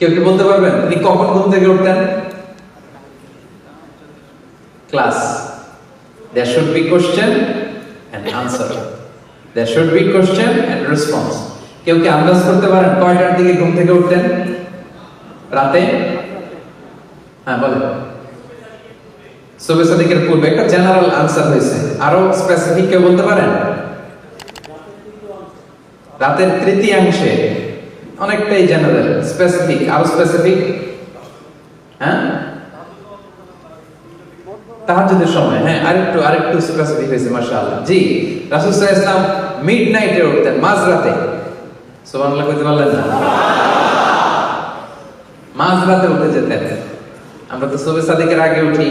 কেউ কি বলতে পারবেন? তিনি কখন ঘুম থেকে উঠতেন? Class. There should be question and answer. There should be question and response. কেউ কি আন্দাজ করতে পারেন কয়টার দিকে ঘুম থেকে উঠতেন? রাতে? হ্যাঁ বলেন। সুবে সাদিকের পূর্বে একটা জেনারেল আনসার হয়েছে। আরও স্পেসিফিক কেউ বলতে পারেন? রাতের তৃতীয়াংশে অনেকটাই জেনারেল স্পেসিফিক আরও স্পেসিফিক হ্যাঁ? তাহাজ্জুদের সময় হ্যাঁ আরেকটু আরেকটু স্পেসিফিক হয়েছে, মাশাআল্লাহ। জি, রাসূল সাল্লাল্লাহু আলাইহি ওয়াসাল্লাম মিডনাইটে উঠতেন, মাঝরাতে। সুবহানাল্লাহ কইতে পারলেন না? মাঝরাতে উঠে যেতেন। আমরা তো সুবে সাদিকের আগে উঠি,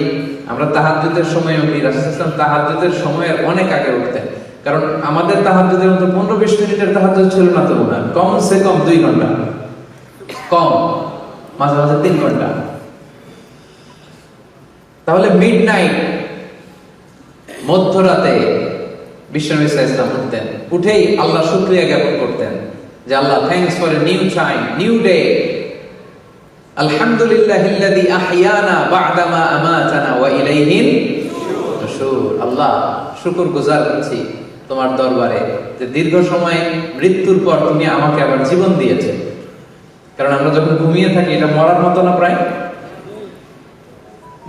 আমরা তাহাজ্জুদের সময় উঠি, রাসূল সাল্লাল্লাহু আলাইহি ওয়াসাল্লাম তাহাজ্জুদের সময়ের অনেক আগে উঠতেন। কারণ আমাদের তাহাজ্জুদের মতো পনেরো বিশ মিনিটের তাহাজ্জুদ ছিল না তো হয়। কম সে কম দুই ঘণ্টা। কম, মাঝে মাঝে তিন ঘণ্টা। তাহলে মিড নাইট মধ্যরাতে বিশ্বনবী ইসলাম উঠতেন। উঠেই আল্লাহ শুক্রিয়া জ্ঞাপন করতেন যে আল্লাহ thanks for a new time new day আলহামদুলিল্লাহিল্লাযী আহইয়ানা বা'দামা আমাতানা ওয়া ইলাইহিন আল্লাহ শুকর গুজার করছি। তোমার দরবারে যে দীর্ঘ সময় মৃত্যুর পর তুমি আমাকে আবার জীবন দিয়েছে। কারণ আমরা যখন ঘুমিয়ে থাকি, এটা মরার মতো না প্রায়?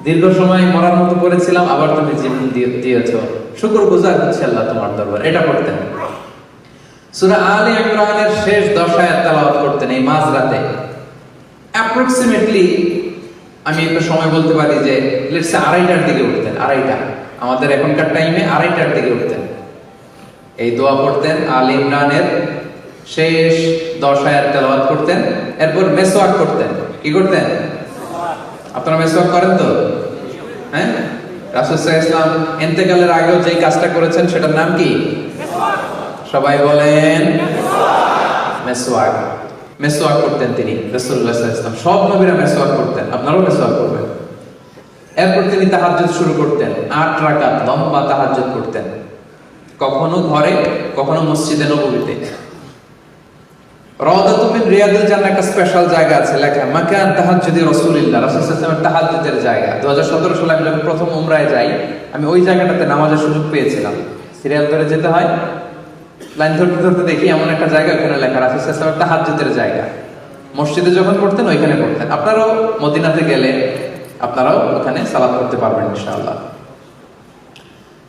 দীর্ঘ সময় মরার মতো করেছিলাম, আবার তুমি জীবন দিয়েছ। শুকর গুজার হচ্ছে আল্লাহ তোমার দরবার, এটা করতেন সূরা আলে ইমরানের শেষ দশ আয়াত তেলাওয়াত করতেন এই মাঝরাতে। অ্যাপ্রক্সিমেটলি আমি একটা সময় বলতে পারি যে লেটস আড়াইটার দিকে উঠতেন, আড়াইটা। আমাদের এখনকার টাইমে আড়াইটার দিকে উঠতেন। এই দোয়া পড়তেন আল ইমরানের শেষ দশ আয়াত তেলাওয়াত করতেন। এরপর মেসওয়াক করতেন। কি করতেন? আপনারা মেসওয়াক করেন তো? হ্যাঁ? আলাইহি ইসলাম ইন্তেকালের আগেও যেই কাজটা করেছেন, সেটার নাম কি? সবাই বলেন, মেসওয়াক। মেসওয়াক করতেন তিনি, রাসূলুল্লাহ ইসলাম সব নবীরা মেসওয়াক করতেন, আপনারাও মেসওয়াক করবেন। এরপর তিনি তাহাজ্জুদ শুরু করতেন, আট রাকাত লম্বা তাহাজ্জুদ করতেন। কখনো ঘরে, কখনো মসজিদে মিন রিয়াদুল জান্নাহ একটা স্পেশাল জায়গা আছে, লেখা, মাকান তাহাজ্জুদি রাসূলুল্লাহ রাসূল সাল্লাল্লাহু জায়গা। 2017 সালে আমি যখন প্রথম উমরায় যাই, আমি ওই জায়গাটাতে নামাজের সুযোগ পেয়েছিলাম। সিরিয়াল ধরে যেতে হয়, লাইন ধরতে ধরতে দেখি এমন একটা জায়গা, ওখানে লেখা, রাসূল সাল্লাল্লাহু তাহাজ্জুদের জায়গা। মসজিদে যখন পড়তেন, ওইখানে পড়তেন। আপনারাও মদিনাতে গেলে আপনারাও ওখানে সালাত করতে পারবেন ইনশাআল্লাহ।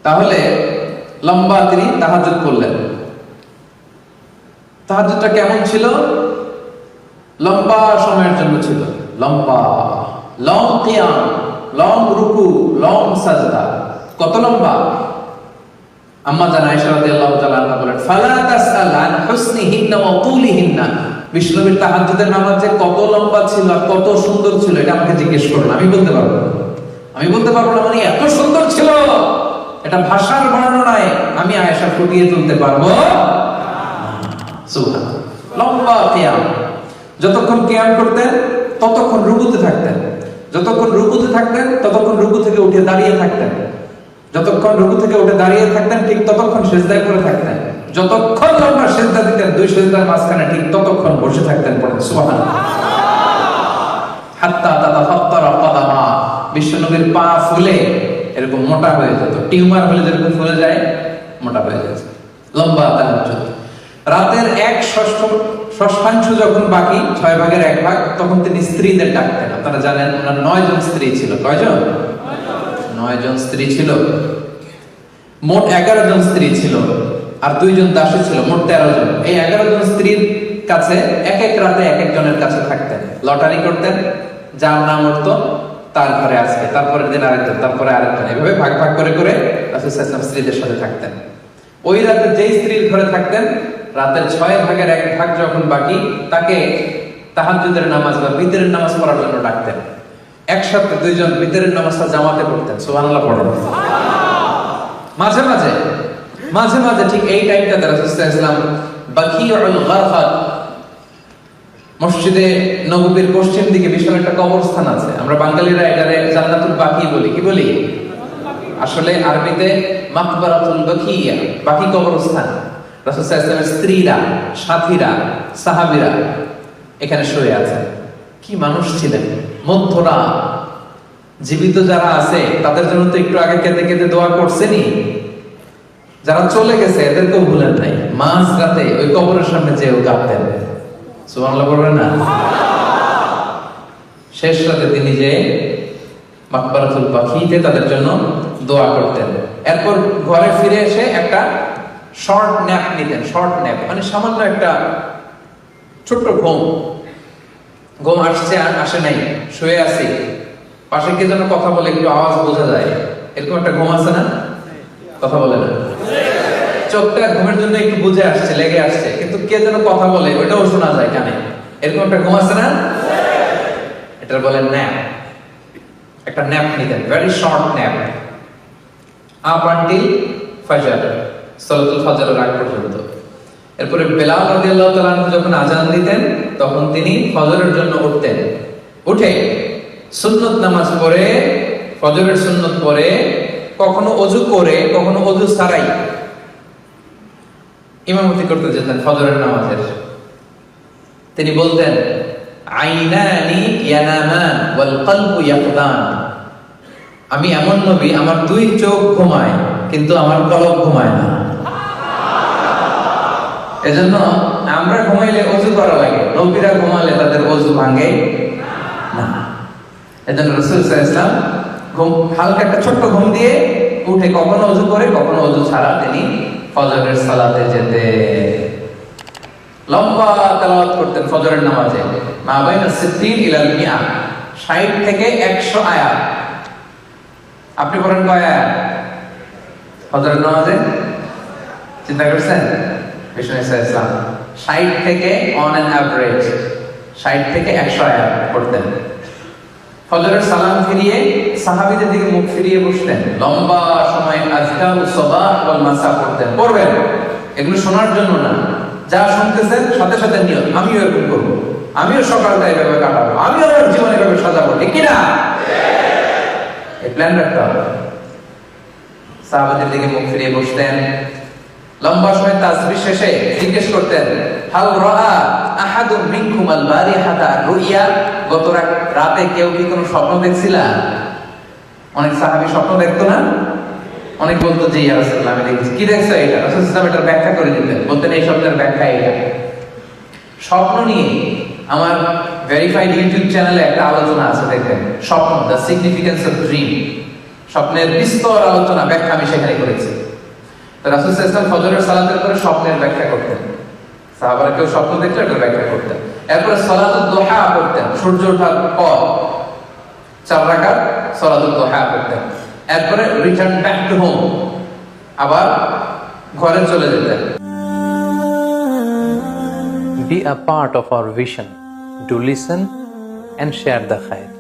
তাহলে লম্বা তিনি তাহাজ্জুদ করলেন। তাহাজ্জুদটা কেমন ছিল? লম্বা সময়ের জন্য ছিল। লম্বা লং কিয়াম লং রুকু লং সাজদা কত লম্বা? আম্মা জান আয়েশা রাদিয়াল্লাহু তাআলা আনহা বলেন, ফালা তাসআল আন হুসনিহিন্না ওয়া তুলিহিন্না। বিষ্ণুবীর তাহাজ্জুদের নামাজ যে কত লম্বা ছিল আর কত সুন্দর ছিল, এটা আমাকে জিজ্ঞেস করুন, আমি বলতে পারব আমি বলতে পারব না মানে এত সুন্দর ছিল। এটা ভাষার বর্ণনায় আমি আয়েশা ফুটিয়ে তুলতে পারব। লম্বা কিয়াম। যতক্ষণ কেয়াম করতেন, ততক্ষণ রুগুতে থাকতেন। যতক্ষণ রুগুতে থাকতেন, ততক্ষণ রুগু থেকে উঠে দাঁড়িয়ে থাকতেন। যতক্ষণ রুগু থেকে উঠে দাঁড়িয়ে থাকতেন, ঠিক ততক্ষণ সেজদায় করে থাকতেন। যতক্ষণ লম্বা সেজদা দিতেন, দুই সেজদার মাঝখানে ঠিক ততক্ষণ বসে থাকতেন পড়েন সুবহান হাত্তা তাতাফাত্তারা কদামা। বিশ্বনবীর পা ফুলে এরকম মোটা হয়ে যেত। টিউমার হলে যেরকম ফুলে যায়, মোটা হয়ে যেত লম্বা তার তাহাজ্জুদ রাতের এক ষষ্ঠ ষষ্ঠাংশ যখন বাকি, ছয় ভাগের এক ভাগ, তখন তিনি স্ত্রীদের ডাকতেন। আপনারা জানেন, ওনার নয় জন স্ত্রী ছিল। কয়জন? নয় জন স্ত্রী ছিল। মোট এগারো জন স্ত্রী ছিল আর দুইজন দাসী ছিল, মোট তেরো জন। এই এগারো জন স্ত্রীর কাছে এক এক রাতে এক একজনের কাছে থাকতেন। লটারি করতেন, যার নাম উঠতো তার ঘরে আজকে, তারপরের দিন আরেকজন, তারপরে আরেকজন। এভাবে ভাগ ভাগ করে করে রাসূল সাল্লাল্লাহু স্ত্রীদের সাথে থাকতেন। ওই রাতে যেই স্ত্রীর ঘরে থাকতেন, রাতের ছয় ভাগের এক ভাগ যখন বাকি, তাকে তাহাজ্জুদের নামাজ বা বিতরের নামাজ পড়ার জন্য ডাকতেন। একসাথে দুইজন বিতরের নামাজটা জামাতে পড়তেন। সুবহানাল্লাহ পড়েন। মাঝে মাঝে মাঝে মাঝে ঠিক এই টাইমটাতে রাসূল সাল্লাল্লাহু আলাইহি ওয়াসাল্লাম বাকিউল গারফাত মসজিদে নববীর পশ্চিম দিকে বিশাল একটা কবরস্থান আছে। আমরা বাঙালিরা এটারে জান্নাতুল বাকি বলি। কি বলি? আসলে আরবিতে মাকবারাতুল বাকিয়া, বাকি কবরস্থান। রাসূল সাল্লাল্লাহু স্ত্রীরা, সাথীরা, সাহাবীরা এখানে শুয়ে আছেন কি মানুষ ছিলেন? মধ্যরা। জীবিত যারা আছে, তাদের জন্য তো একটু আগে কেঁদে কেঁদে দোয়া করছেনি যারা চলে গেছে, এদেরকেও ভুলেন নাই। মাঝ রাতে ওই কবরের সামনে যেও কাঁদতেন। না? শেষ রাতে তিনি যে মাকবারাতুল বাকিতে তাদের জন্য দোয়া করতেন। এরপর ঘরে ফিরে এসে একটা শর্ট ন্যাপ নিতেন শর্ট ন্যাপ মানে সামান্য একটা ছোট্ট ঘুম। ঘুম আসছে আর আসে নাই, শুয়ে আছি। পাশে কে যেন কথা বলে একটু আওয়াজ বোঝা যায়। এরকম একটা ঘুম আছে না? কথা বলে না। চোখটা ঘুমের জন্য একটু বুঝে আসছে, লেগে আসছে, কিন্তু কে যেন কথা বলে, ওইটাও শোনা যায় কানে। এরকম একটা ঘুম আছে না? এটা বলে ন্যাপ একটা ন্যাপ নিতেন very short nap up until ফাজার, সালাতুল ফাজরের আগ পর্যন্ত। এরপরে বেলাল রাদিয়াল্লাহু তাআলা যখন আজান দিতেন, তখন তিনি ফজরের জন্য উঠতেন। উঠে সুন্নত নামাজ পড়ে, ফজরের সুন্নত পড়ে, কখনো অজু করে, কখনো অজু ছাড়াই। ইমামতি করতে যেতেন ফজরের নামাজের। তিনি বলতেন, আইনানি ইয়ানামান ওয়াল কলবু ইয়াকদান। আমি এমন নবী, আমার দুই চোখ ঘুমায়, কিন্তু আমার কলব ঘুমায় না। এজন্য আমরা ঘুমাইলে অজু করা লাগে। নবীরা ঘুমালে তাদের অজু ভাঙে না। এজন্য রসুল ইসলাম ঘুম, হালকা একটা ছোট্ট ঘুম দিয়ে উঠে কখনো অজু করে, কখনো অজু ছাড়া তিনি ফজরের সালাতে যেতে লম্বা তেলাওয়াত করতেন ফজরের নামাজে। মা বাইনা সিদ্দিন ইলাল মিয়া 60 থেকে 100 আয়াত। আপনি পড়েন কয় আয়াত? ফজরের নামাজে? চিন্তা করছেন? বিষ্ণু ইসলাম 60 থেকে অন অ্যান অ্যাভারেজ 60 থেকে 100 আয়াত পড়তেন। ফজরের সালাম ফিরিয়ে সাহাবীদের দিকে মুখ ফিরিয়ে বসতেন লম্বা সময় আজকাল সবাহ ওয়াল মাসা পড়তেন পড়বেন। এগুলো শোনার জন্য না। যা শুনতেছেন, সাথে সাথে নিয়ত। আমিও এরকম করব। আমিও সকালটা এভাবে কাটাবো। আমিও আমার জীবন এভাবে সাজাবো। ঠিক কিনা? এই প্ল্যান রাখতে হবে। সাহাবাদের দিকে মুখ ফিরিয়ে বসতেন। লম্বা সময় তাসবিহ শেষে জিজ্ঞেস করতেন, হাল রাআ আহাদুম মিনকুম আল বারিহাতা রুইয়া? গত রাতে কেউ কি কোনো স্বপ্ন দেখছিলা? অনেক সাহাবী স্বপ্ন দেখতো না? অনেক বলতো যে, ইয়া রাসূলুল্লাহ, আমি দেখছি কি দেখছ এটা? রাসূল ইসলাম এটার ব্যাখ্যা করে দিতেন। বলতেন, এই শব্দের ব্যাখ্যা এটা স্বপ্ন নিয়ে আমার ভেরিফাইড ইউটিউব চ্যানেলে একটা আলোচনা আছে, দেখবেন। স্বপ্ন দ্য সিগনিফিকেন্স অফ ড্রিম স্বপ্নের বিস্তর আলোচনা, ব্যাখ্যা আমি সেখানে করেছি। তো রাসূল ইসলাম ফজরের সালাতের পরে স্বপ্নের ব্যাখ্যা করতেন। সাহাবারা কেউ স্বপ্ন দেখলে এটার ব্যাখ্যা করতেন। এরপরে সলাতুল দোহা করতেন সূর্য ওঠার পর। চার রাকাত সলাতুল দোহা করতেন এরপরে আবার ঘরে চলে Be a part of our vision. Do listen and share the khair.